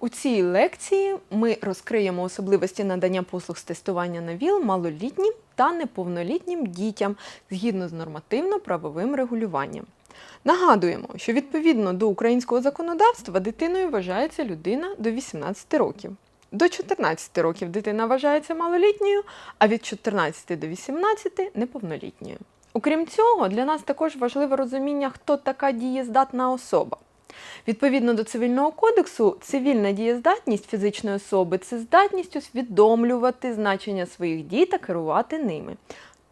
У цій лекції ми розкриємо особливості надання послуг з тестування на ВІЛ малолітнім та неповнолітнім дітям згідно з нормативно-правовим регулюванням. Нагадуємо, що відповідно до українського законодавства дитиною вважається людина до 18 років. До 14 років дитина вважається малолітньою, а від 14 до 18 неповнолітньою. Окрім цього, для нас також важливе розуміння, хто така дієздатна особа. Відповідно до цивільного кодексу, цивільна дієздатність фізичної особи це здатність усвідомлювати значення своїх дій та керувати ними.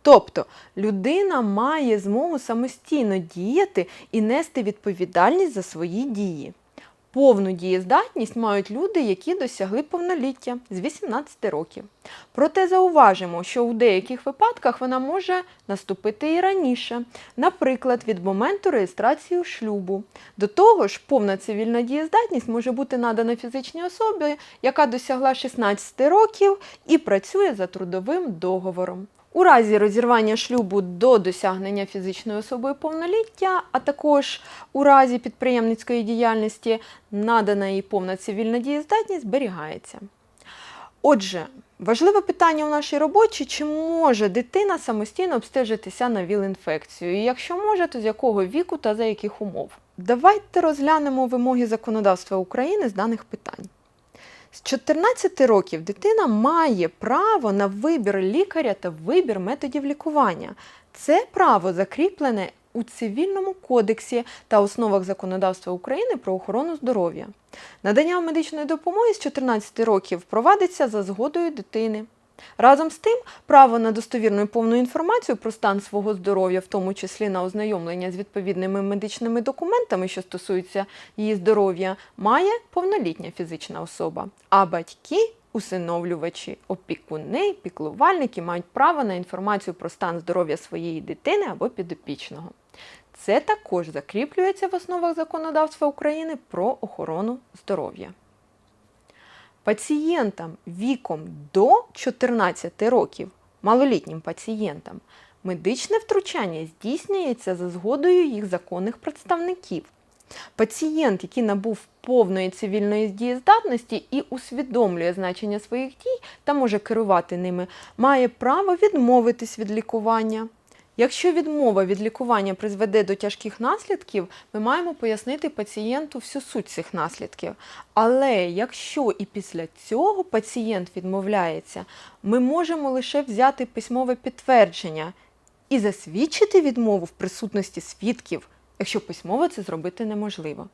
Тобто людина має змогу самостійно діяти і нести відповідальність за свої дії. Повну дієздатність мають люди, які досягли повноліття з 18 років. Проте зауважимо, що у деяких випадках вона може наступити і раніше, наприклад, від моменту реєстрації шлюбу. До того ж, повна цивільна дієздатність може бути надана фізичній особі, яка досягла 16 років і працює за трудовим договором. У разі розірвання шлюбу до досягнення фізичною особою повноліття, а також у разі підприємницької діяльності надана їй повна цивільна дієздатність зберігається. Отже, важливе питання у нашій роботі, чи може дитина самостійно обстежитися на ВІЛ-інфекцію? І якщо може, то з якого віку та за яких умов? Давайте розглянемо вимоги законодавства України з даних питань. З 14 років дитина має право на вибір лікаря та вибір методів лікування. Це право закріплене у цивільному кодексі та основах законодавства України про охорону здоров'я. Надання медичної допомоги з 14 років провадиться за згодою дитини. Разом з тим, право на достовірну і повну інформацію про стан свого здоров'я, в тому числі на ознайомлення з відповідними медичними документами, що стосуються її здоров'я, має повнолітня фізична особа. А батьки, усиновлювачі, опікуни, піклувальники мають право на інформацію про стан здоров'я своєї дитини або підопічного. Це також закріплюється в основах законодавства України про охорону здоров'я. Пацієнтам віком до 14 років, малолітнім пацієнтам, медичне втручання здійснюється за згодою їх законних представників. Пацієнт, який набув повної цивільної дієздатності і усвідомлює значення своїх дій та може керувати ними, має право відмовитись від лікування. Якщо відмова від лікування призведе до тяжких наслідків, ми маємо пояснити пацієнту всю суть цих наслідків. Але якщо і після цього пацієнт відмовляється, ми можемо лише взяти письмове підтвердження і засвідчити відмову в присутності свідків, якщо письмово це зробити неможливо.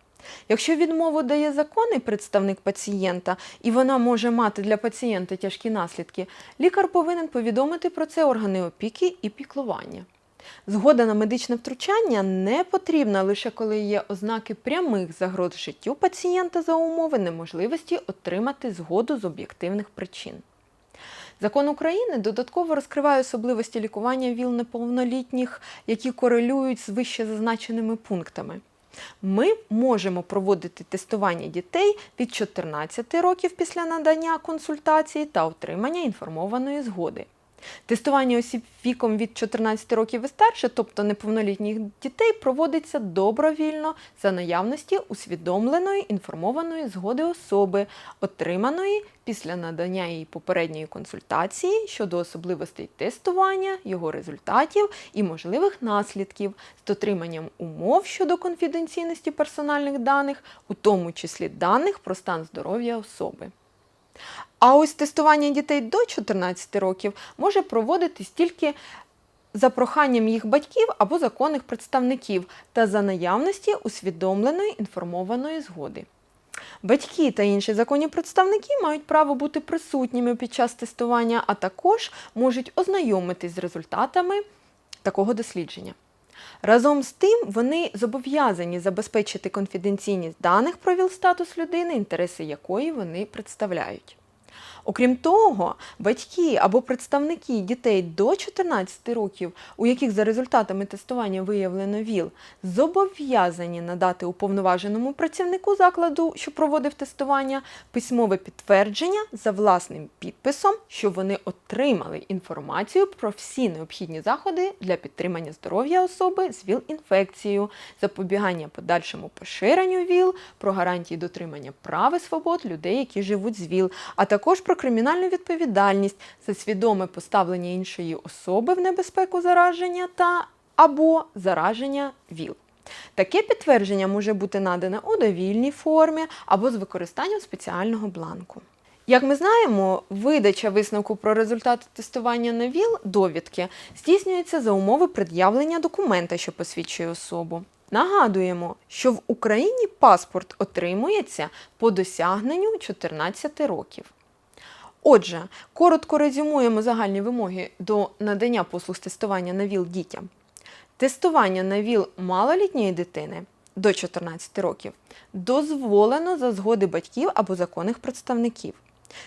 Якщо відмову дає законний представник пацієнта і вона може мати для пацієнта тяжкі наслідки, лікар повинен повідомити про це органи опіки і піклування. Згода на медичне втручання не потрібна лише коли є ознаки прямих загроз життю пацієнта за умови неможливості отримати згоду з об'єктивних причин. Закон України додатково розкриває особливості лікування ВІЛ неповнолітніх, які корелюють з вище зазначеними пунктами. Ми можемо проводити тестування дітей від 14 років після надання консультації та отримання інформованої згоди. Тестування осіб віком від 14 років і старше, тобто неповнолітніх дітей, проводиться добровільно за наявності усвідомленої інформованої згоди особи, отриманої після надання їй попередньої консультації щодо особливостей тестування, його результатів і можливих наслідків з дотриманням умов щодо конфіденційності персональних даних, у тому числі даних про стан здоров'я особи. А ось тестування дітей до 14 років може проводитись тільки за проханням їх батьків або законних представників та за наявності усвідомленої інформованої згоди. Батьки та інші законні представники мають право бути присутніми під час тестування, а також можуть ознайомитись з результатами такого дослідження. Разом з тим, вони зобов'язані забезпечити конфіденційність даних про ВІЛ-статус людини, інтереси якої вони представляють. Окрім того, батьки або представники дітей до 14 років, у яких за результатами тестування виявлено ВІЛ, зобов'язані надати уповноваженому працівнику закладу, що проводив тестування, письмове підтвердження за власним підписом, що вони отримали інформацію про всі необхідні заходи для підтримання здоров'я особи з ВІЛ-інфекцією, запобігання подальшому поширенню ВІЛ, про гарантії дотримання прав і свобод людей, які живуть з ВІЛ, а також про кримінальну відповідальність за свідоме поставлення іншої особи в небезпеку зараження та або зараження ВІЛ. Таке підтвердження може бути надане у довільній формі або з використанням спеціального бланку. Як ми знаємо, видача висновку про результати тестування на ВІЛ довідки здійснюється за умови пред'явлення документа, що посвідчує особу. Нагадуємо, що в Україні паспорт отримується по досягненню 14 років. Отже, коротко резюмуємо загальні вимоги до надання послуг з тестування на ВІЛ дітям. Тестування на ВІЛ малолітньої дитини до 14 років дозволено за згоди батьків або законних представників.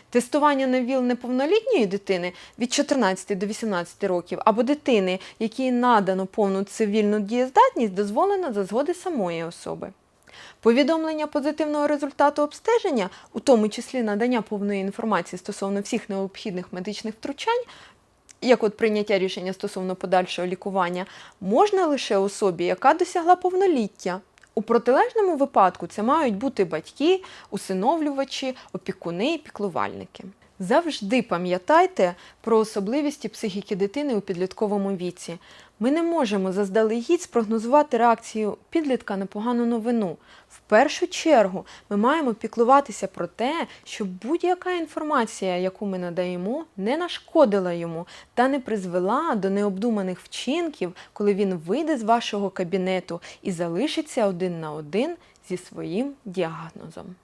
Тестування на ВІЛ неповнолітньої дитини від 14 до 18 років або дитини, якій надано повну цивільну дієздатність, дозволено за згоди самої особи. Повідомлення позитивного результату обстеження, у тому числі надання повної інформації стосовно всіх необхідних медичних втручань, як от прийняття рішення стосовно подальшого лікування, можна лише особі, яка досягла повноліття. У протилежному випадку це мають бути батьки, усиновлювачі, опікуни і піклувальники. Завжди пам'ятайте про особливості психіки дитини у підлітковому віці. Ми не можемо заздалегідь спрогнозувати реакцію підлітка на погану новину. В першу чергу ми маємо піклуватися про те, щоб будь-яка інформація, яку ми надаємо, не нашкодила йому та не призвела до необдуманих вчинків, коли він вийде з вашого кабінету і залишиться один на один зі своїм діагнозом.